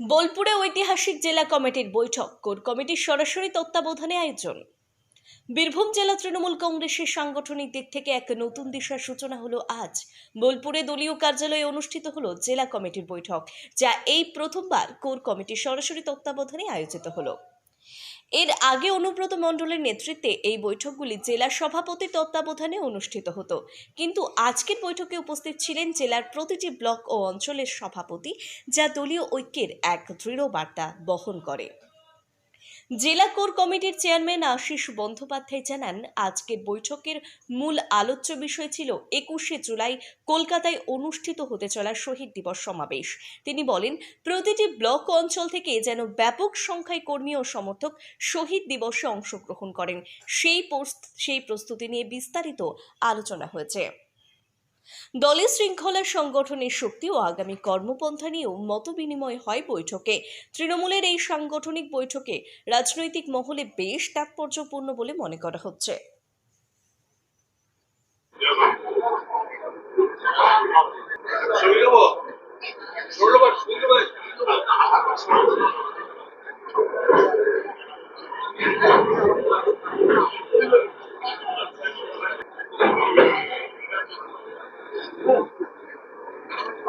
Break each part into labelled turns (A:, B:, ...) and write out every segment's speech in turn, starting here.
A: বোলপুরে ঐতিহাসিক জেলা কমিটির বৈঠক। কোর কমিটির সরাসরি তত্ত্বাবধানে আয়োজন। বীরভূম জেলা তৃণমূল কংগ্রেসের সাংগঠনিক দিক থেকে এক নতুন দিশার সূচনা হলো আজ। বোলপুরে দলীয় কার্যালয়ে অনুষ্ঠিত হলো জেলা কমিটির বৈঠক, যা এই প্রথমবার কোর কমিটির সরাসরি তত্ত্বাবধানে আয়োজিত হলো। এর আগে অনুব্রত মণ্ডলের নেতৃত্বে এই বৈঠকগুলি জেলা সভাপতির তত্ত্বাবধানে অনুষ্ঠিত হতো। কিন্তু আজকের বৈঠকে উপস্থিত ছিলেন জেলার প্রতিটি ব্লক ও অঞ্চলের সভাপতি, যা দলীয় ঐক্যের এক দৃঢ় বার্তা বহন করে। জেলা কোর কমিটির চেয়ারম্যান আশিস বন্দ্যোপাধ্যায় জানান আজকের বৈঠকের মূল আলোচ্য বিষয় ছিল একুশে জুলাই কলকাতায় অনুষ্ঠিত হতে চলা শহীদ দিবস সমাবেশ। তিনি বলেন, প্রতিটি ব্লক অঞ্চল থেকে যেন ব্যাপক সংখ্যায় কর্মী ও সমর্থক শহীদ দিবসে অংশগ্রহণ করেন। সেই সেই প্রস্তুতি নিয়ে বিস্তারিত আলোচনা হয়েছে। দলের শৃঙ্খলা সংগঠনের শক্তি ও আগামী কর্মপন্থা নিয়েও মতবিনিময় হয় বৈঠকে। তৃণমূলের এই সাংগঠনিক বৈঠকে রাজনৈতিক মহলে বেশ তাৎপর্যপূর্ণ বলে মনে করা হচ্ছে।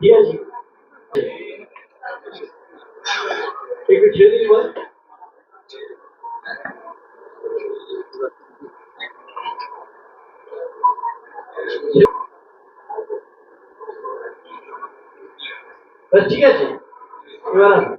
B: Yes. Take your chili, what?
C: ঠিক আছে